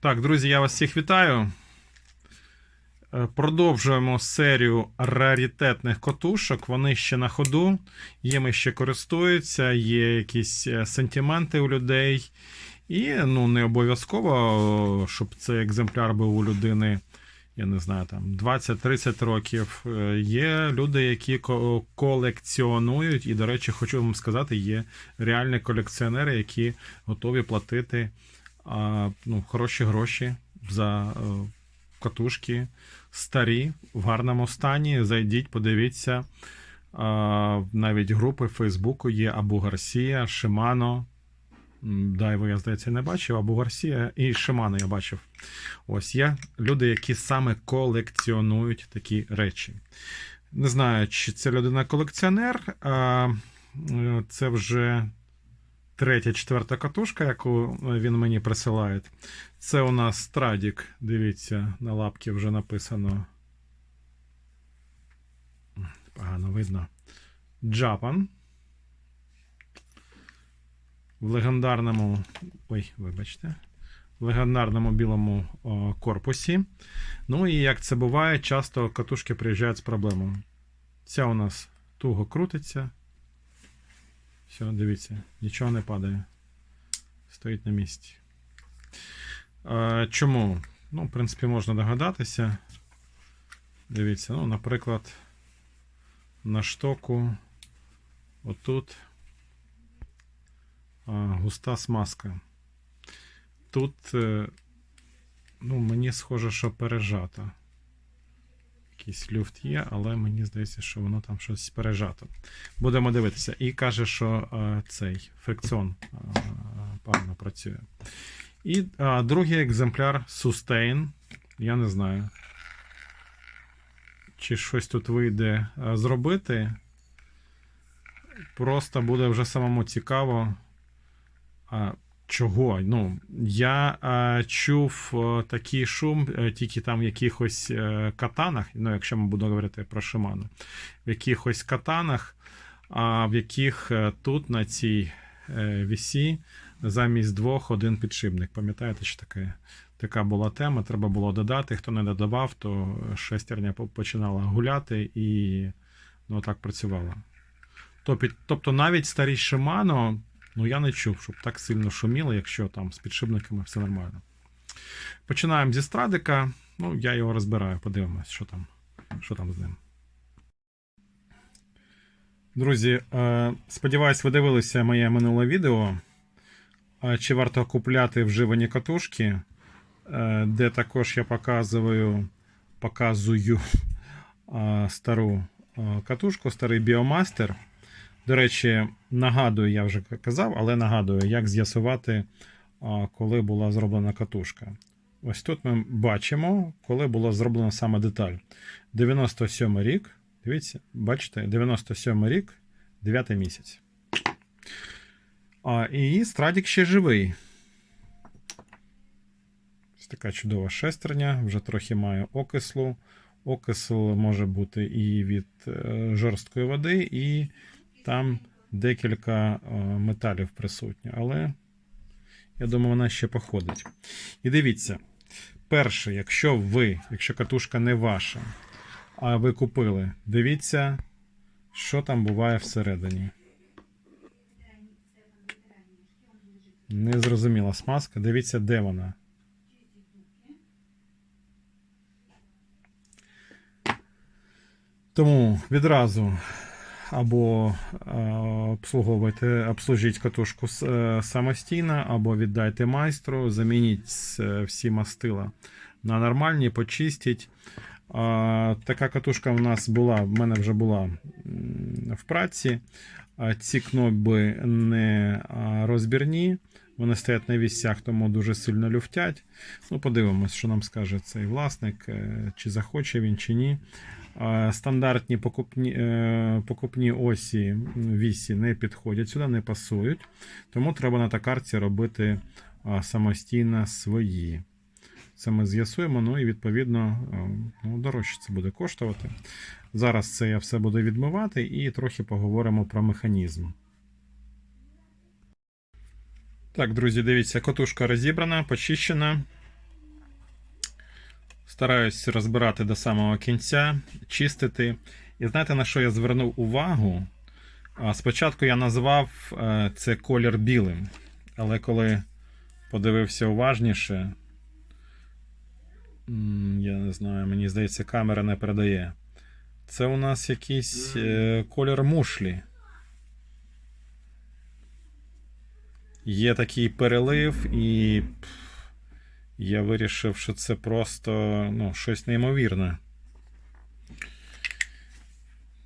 Так, друзі, я вас всіх вітаю. Е, Продовжуємо серію раритетних котушок. Вони ще на ходу, їми ще користуються, є якісь е, сентименти у людей. І ну, не обов'язково, щоб цей екземпляр був у людини, я не знаю, там 20-30 років. Е, Є люди, які колекціонують, і, до речі, хочу вам сказати, є реальні колекціонери, які готові платити ну, хороші гроші за е, катушки старі, в гарному стані. Зайдіть, подивіться. Навіть групи Фейсбуку є Абу Гарсія, Шимано. Дайво, я здається, не бачив, Абу Гарсія і Шимано я бачив. Ось є люди, які саме колекціонують такі речі. Не знаю, чи це людина колекціонер. А, е, це вже третя, четверта катушка, яку він мені присилає. Це у нас Страдік. Дивіться, на лапці вже написано. Погано видно. Джапан. В легендарному. Ой, вибачте. В легендарному білому о, корпусі. Ну і як це буває, часто катушки приїжджають з проблемою. Ця у нас туго крутиться. Все, дивіться, нічого не падає. Стоїть на місці. Чому? Ну, в принципі, можна догадатися. Дивіться, ну, наприклад, на штоку отут густа смазка. Тут, е, ну, мені схоже, що пережато. Якийсь люфт є, але мені здається, що воно там щось пережато. Будемо дивитися. І каже, що е, цей фрикціон е, погано працює. І е, другий екземпляр Sustain. Я не знаю. Чи щось тут вийде зробити. Просто буде вже самому цікаво. А, чого? Ну, я е, чув е, такий шум е, тільки там в якихось е, катанах, ну, якщо ми будемо говорити про Шиману, в якихось катанах, а в яких е, тут на цій е, вісі замість двох один підшипник. Пам'ятаєте, що таке? Така була тема, треба було додати. Хто не додавав, то шестерня починала гуляти і ну, так працювала. Тобто, навіть старі Shimano, ну я не чув, щоб так сильно шуміло, якщо там з підшипниками все нормально. Починаємо зі страдика. Ну, я його розбираю, подивимось, що там, що там з ним. Друзі, е, сподіваюсь, ви дивилися моє минуле відео. Чи варто купляти вживані катушки, е, де також я показую, показую е, стару катушку, старий біомастер. До речі, нагадую, я вже казав, але нагадую, як з'ясувати, коли була зроблена катушка. Ось тут ми бачимо, коли була зроблена саме деталь. 97 рік. Дивіться, бачите, 97 рік, 9 місяць. А, і Страдік ще живий. Ось така чудова шестерня, вже трохи має окислу. Окисл може бути і від е, жорсткої води, і там декілька е, металів присутні, але я думаю, вона ще походить. І дивіться, перше, якщо ви, якщо катушка не ваша, а ви купили, дивіться, що там буває всередині. Незрозуміла смазка. Дивіться, де вона. Тому відразу або е, обслуговуйте, обслужіть катушку е, самостійно, або віддайте майстру, замініть с- всі мастила на нормальні, почистіть. Така катушка в нас була, в мене вже була в праці. Ці кнопи не розбірні, вони стоять на вісях, тому дуже сильно люфтять. Ну, подивимось, що нам скаже цей власник, е, чи захоче він, чи ні. А, Стандартні покупні, е, покупні осі вісі не підходять сюди, не пасують. Тому треба на токарці робити самостійно свої. Це ми з'ясуємо, ну і відповідно е, ну, дорожче це буде коштувати. Зараз це я все буду відмивати і трохи поговоримо про механізм. Так, друзі, дивіться, котушка розібрана, почищена. Стараюсь розбирати до самого кінця, чистити. І знаєте, на що я звернув увагу? Спочатку я назвав е, це колір білим, але коли подивився уважніше, я не знаю, мені здається, камера не передає. Це у нас якийсь е, колір мушлі. Є такий перелив, і я вирішив, що це просто ну, щось неймовірне.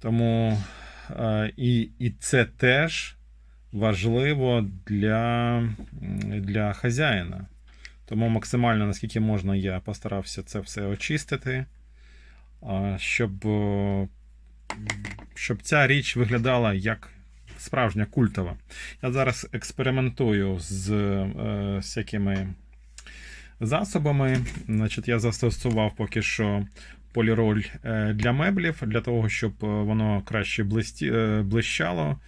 Тому е, і, і це теж важливо для, для хазяїна. Тому максимально, наскільки можна, я постарався це все очистити, щоб, щоб ця річ виглядала як справжня культова. Я зараз експериментую з е, всякими засобами. Значить, я застосував поки що поліроль е, для меблів, для того, щоб е, воно краще е, блищало.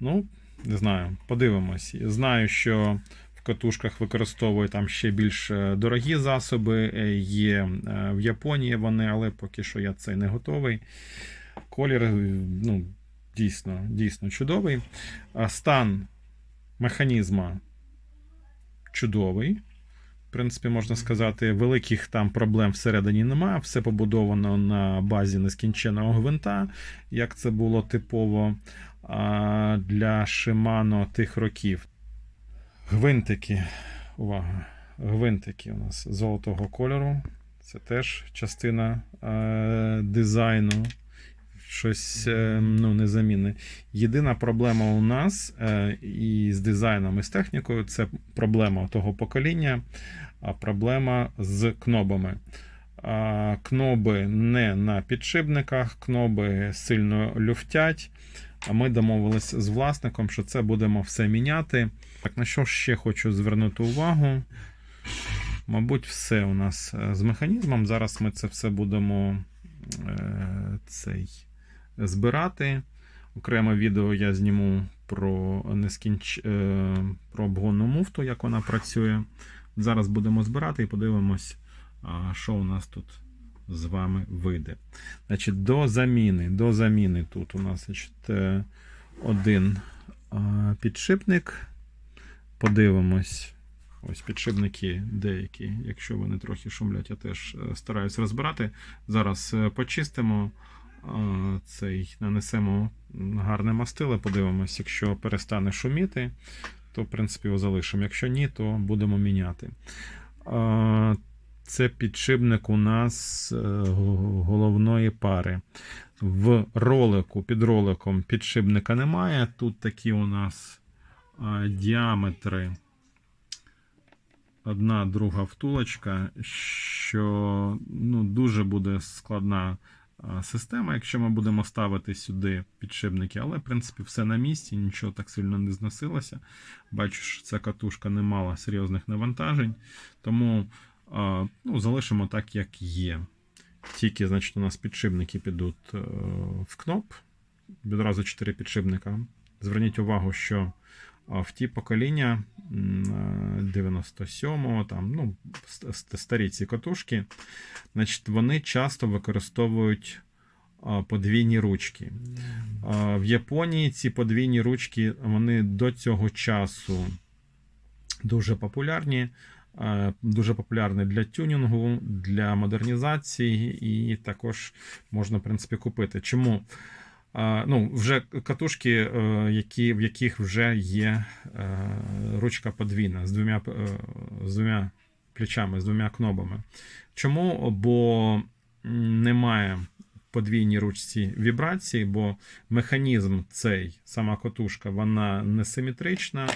Ну, не знаю, подивимось. Знаю, що в катушках використовують там ще більш дорогі засоби. Є в Японії вони, але поки що я цей не готовий. Колір, ну, дійсно, дійсно чудовий. Стан механізма чудовий. В принципі, можна сказати, великих там проблем всередині немає. Все побудовано на базі нескінченого гвинта, як це було типово для Shimano тих років. Гвинтики. Увага! Гвинтики у нас золотого кольору. Це теж частина е, дизайну. Щось е, ну, незамінне. Єдина проблема у нас е, і з дизайном, і з технікою це проблема того покоління, а проблема з кнобами. Кноби не на підшипниках, кноби сильно люфтять. А ми домовились з власником, що це будемо все міняти. Так, на що ще хочу звернути увагу? Мабуть, все у нас е, з механізмом. Зараз ми це все будемо цей, збирати. Окреме відео я зніму про, нескінч... е, про обгонну муфту, як вона працює. Зараз будемо збирати і подивимось, що у нас тут з вами вийде. Значить, до заміни. До заміни тут у нас значить, е, один підшипник. Подивимось. Ось підшипники деякі, якщо вони трохи шумлять, я теж е, стараюсь розбирати. Зараз почистимо цей, нанесемо гарне мастиле, подивимось, якщо перестане шуміти, то в принципі його залишимо. Якщо ні, то будемо міняти. Це підшипник у нас е, головної пари. В ролику, під роликом підшипника немає. Тут такі у нас діаметри. Одна друга втулочка, що ну, дуже буде складна система, якщо ми будемо ставити сюди підшипники, але в принципі все на місці, нічого так сильно не зносилося. Бачу, що ця катушка не мала серйозних навантажень, тому ну, залишимо так, як є. Тільки, значить, у нас підшипники підуть е, в кноп. Відразу 4 підшипника. Зверніть увагу, що в ті покоління е, 97-го, там, ну, ст- ст- старі ці катушки, значить, вони часто використовують подвійні ручки. В Японії ці подвійні ручки вони до цього часу дуже популярні. Дуже популярні для тюнінгу, для модернізації, і також можна, в принципі, купити. Чому? Ну, вже катушки, е, які, в яких вже є е, ручка подвійна з двома, е, з двома плечами, з двома кнопами. Чому? Бо немає подвійній ручці вібрації, бо механізм цей, сама катушка, вона несиметрична.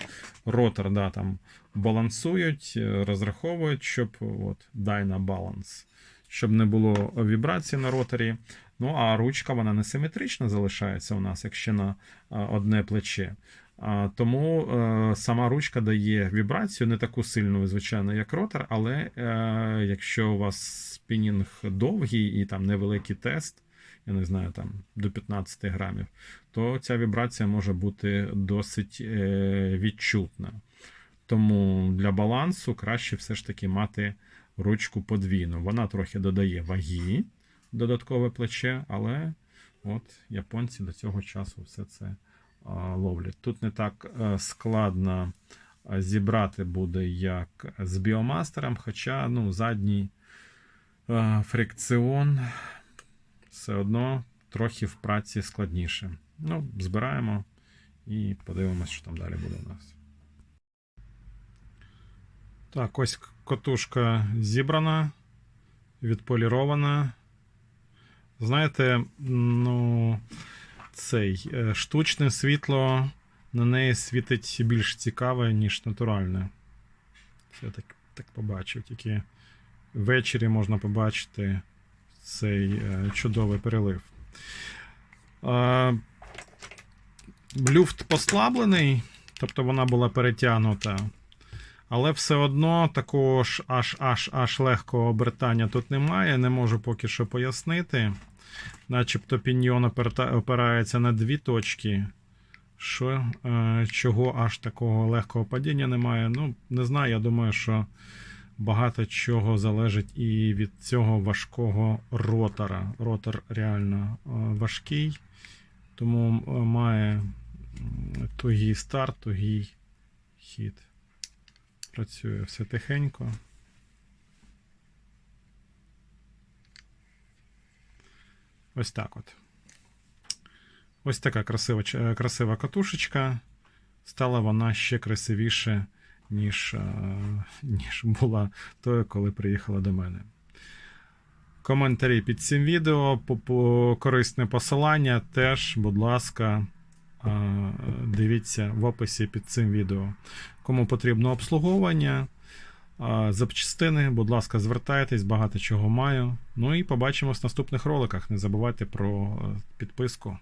Ротор да, там балансують, розраховують, щоб от, dyna balance, щоб не було вібрації на роторі. Ну, а ручка вона несиметрична залишається у нас, якщо на одне плече. Тому е, сама ручка дає вібрацію, не таку сильну, звичайно, як ротор, але е, якщо у вас спінінг довгий і там невеликий тест, я не знаю, там до 15 грамів, то ця вібрація може бути досить е, відчутна. Тому для балансу краще все ж таки мати ручку подвійну. Вона трохи додає ваги, додаткове плече, але от японці до цього часу все це ловлять. Тут не так е, складно а, зібрати буде, як з біомастером, хоча ну, задній е, фрикціон все одно трохи в праці складніше. Ну, збираємо і подивимось, що там далі буде у нас. Так, ось котушка зібрана, відполірована. Знаєте, ну, цей е, штучне світло на неї світить більш цікаве, ніж натуральне. Я так, так побачив. Тільки ввечері можна побачити цей е, чудовий перелив. Люфт послаблений, тобто вона була перетягнута. Але все одно такого ж аж аж аж легкого обертання тут немає. Не можу поки що пояснити. Начебто піньйон опирається на дві точки. Що, е, чого аж такого легкого падіння немає. Ну, не знаю, я думаю, що багато чого залежить і від цього важкого ротора. Ротор реально е, важкий, тому е, має тугий старт, тугий хід. Працює все тихенько. Ось так от. Ось така красива, е, красива катушечка. Стала вона ще красивіше, ніж, е, ніж була тою, коли приїхала до мене. Коментарі під цим відео, корисне посилання теж, будь ласка, е, дивіться в описі під цим відео. Кому потрібно обслуговування, запчастини, будь ласка, звертайтесь, багато чого маю. Ну і побачимось в наступних роликах. Не забувайте про е, підписку.